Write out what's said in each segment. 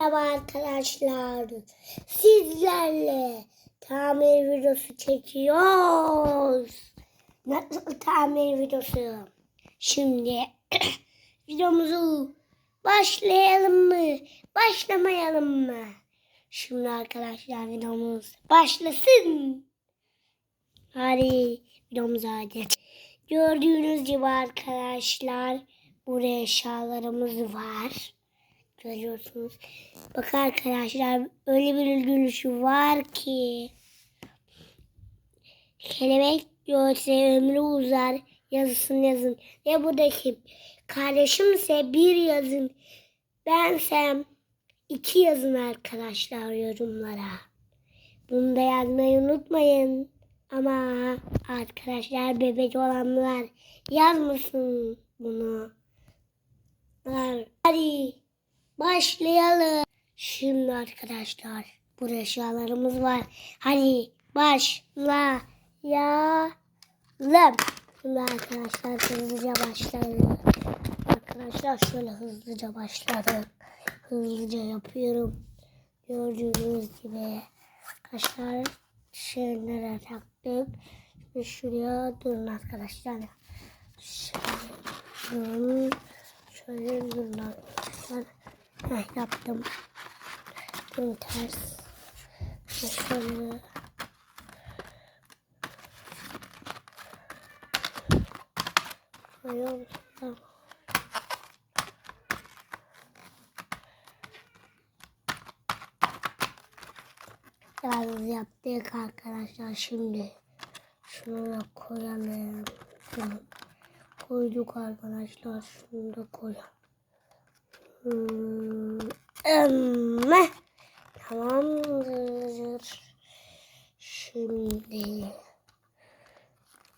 Merhaba arkadaşlar. Sizlerle tamir videosu çekiyoruz. Nasıl tamir videosu? Şimdi videomuzu başlayalım mı? Başlamayalım mı? Şimdi arkadaşlar videomuz başlasın. Hadi videomuza geç. Gördüğünüz gibi arkadaşlar buraya eşyalarımız var. Görüyorsunuz. Bak arkadaşlar öyle bir gülüşü var ki. Kelebek görse ömrü uzar yazısın yazın. Ve buradaki kardeşimse bir yazın. Bensem iki yazın arkadaşlar yorumlara. Bunu da yazmayı unutmayın. Ama arkadaşlar bebek olanlar yazmasın bunu. Hadi başlayalım. Şimdi arkadaşlar bu eşyalarımız var. Hadi başlayalım. Şimdi arkadaşlar hızlıca başlayalım. Arkadaşlar şöyle hızlıca başladım. Hızlıca yapıyorum. Gördüğünüz gibi arkadaşlar şeylere taktık. Şimdi şuraya durun arkadaşlar. Şöyle durun. Şöyle durun arkadaşlar. Heh, yaptım. Bunu ters. Şöyle. Şöyle. Tamam. Biraz yaptık arkadaşlar şimdi. Şunu da koyalım. Şunu koyduk arkadaşlar. Şunu da koyalım. Emme. Tamamdır. Şimdi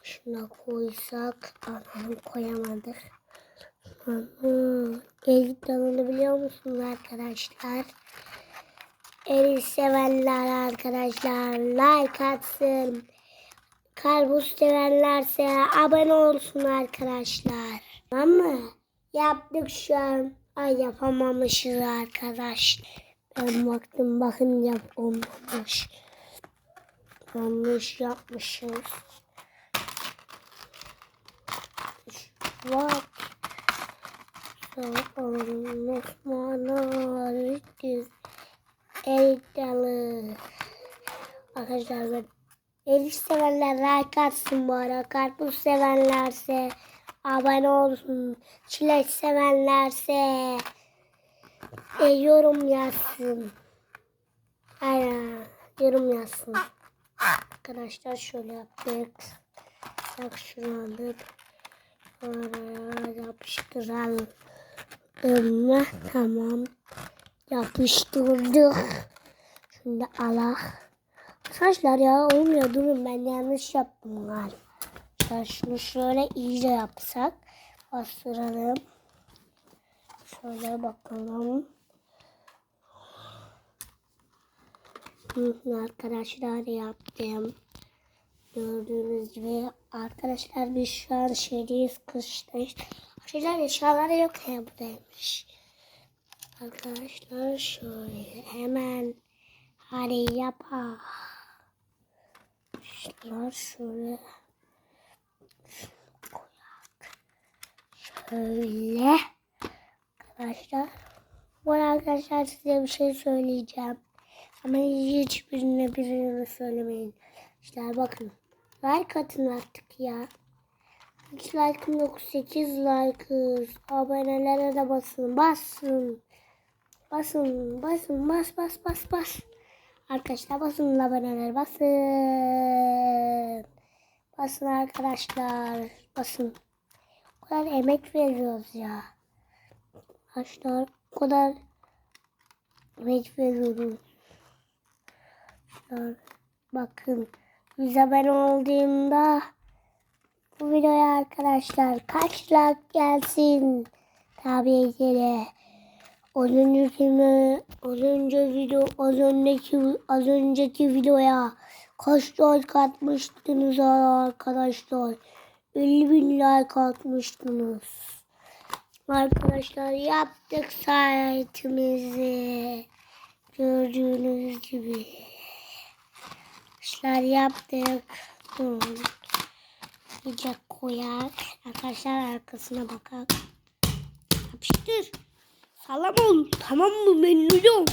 şuna koysak anam koyamadık. Erik dalını biliyor musunuz arkadaşlar? Erik sevenler arkadaşlar like atsın. Karpuz sevenlerse abone olsun arkadaşlar. Tamam mı? Yaptık şu an. Ay yapamamışız arkadaş. Ben baktım bakın yap olmamış. Yanlış yapmışız. Bak. Sağolun Osman'a Rikiz. Erik dalı. Arkadaşlar ben Elif sevenler like atsın bu ara. Karpuz sevenlerse abone olsun. Çilek sevenlerse e, yorum yazsın. Aynen yorum yazsın. Arkadaşlar şöyle yaptık. Bak şunu alıp oraya yapıştıralım. Ama tamam. Yapıştırdık. Şimdi alak. Arkadaşlar ya olmuyor durun ben yanlış yaptım galiba. Arkadaşlar şunu şöyle iyice yapsak. Bastıralım. Şöyle bakalım. Arkadaşlar yaptım. Gördüğünüz gibi arkadaşlar biz şu an şeydeyiz kıştayız. Arkadaşlar eşyaları yok ya. Arkadaşlar şöyle hemen hadi yapalım. Arkadaşlar şöyle koyak. Şöyle arkadaşlar. Bu arkadaşlar size bir şey söyleyeceğim. Ama hiçbirine birine söylemeyin. İşte bakın. Like atın artık ya. Hiç like'ım yok. 8 like'ız. Abonelere de basın. Basın. Basın. Basın. Bas bas bas bas. Arkadaşlar basın aboneler basın. Basın arkadaşlar. Basın. O kadar emek veriyoruz ya. Arkadaşlar o kadar emek veriyoruz. Arkadaşlar bakın. Yüz abone olduğumda bu videoya arkadaşlar kaç like gelsin tabii ki de az önceki az önce video az önceki az önceki videoya kaç like atmıştınız arkadaşlar 50 bin like atmıştınız Arkadaşlar yaptık saatimizi. Gördüğünüz gibi. İşler yaptık. İyice koyak. Arkadaşlar arkasına bakak. Yapıştır. Sağlam ol. Tamam mı memnunum?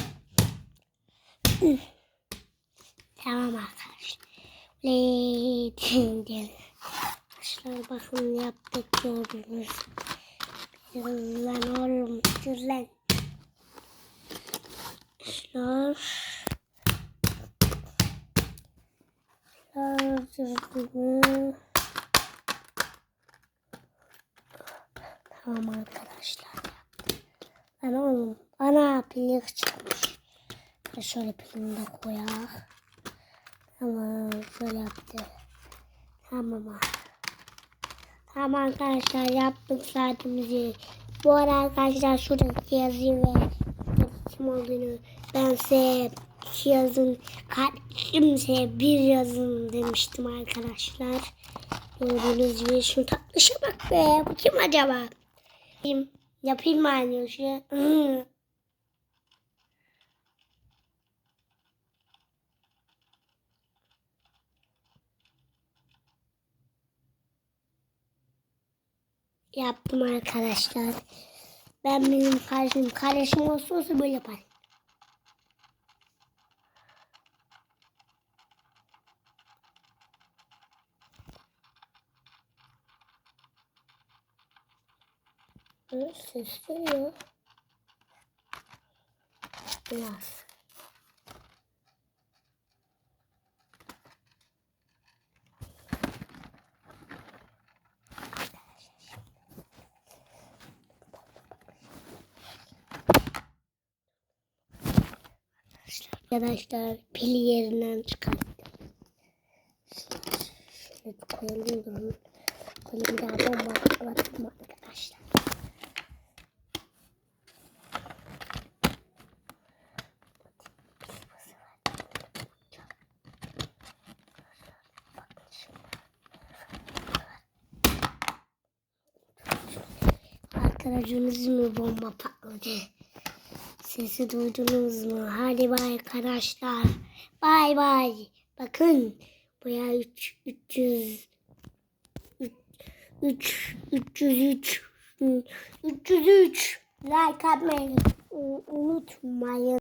Tamam arkadaşlar. Leydim. Arkadaşlar bakın yaptık gördünüz. Lan oğlum. Dur lan. Arkadaşlar. Tamam arkadaşlar. Lan oğlum ana pilik çıkmış. Şöyle pilini de koyak. Tamam şöyle yaptı. Tamam. Tamam arkadaşlar yaptık saatimizi. Bu arada arkadaşlar şuradaki yazıyı ve kim olduğunu ben size iki yazın kalbimse bir yazın demiştim arkadaşlar. Gördüğünüz gibi şu tatlışa bak be. Bu kim acaba? Yapayım, yapayım mı aynı şey? Yaptım arkadaşlar. Ben benim kardeşim, kardeşim olsa olsa böyle yapar. Ses geliyor. Biraz. Arkadaşlar pili yerinden çıkarttım. Şöyle koyalım durun. Koyalım daha bomba atlattım arkadaşlar. Arkadaşınız mı bomba patladı? Sesi duydunuz mu? Hadi bay arkadaşlar. Bay bay. Bakın buraya 3 300 3 303 303 like atmayı unutmayın.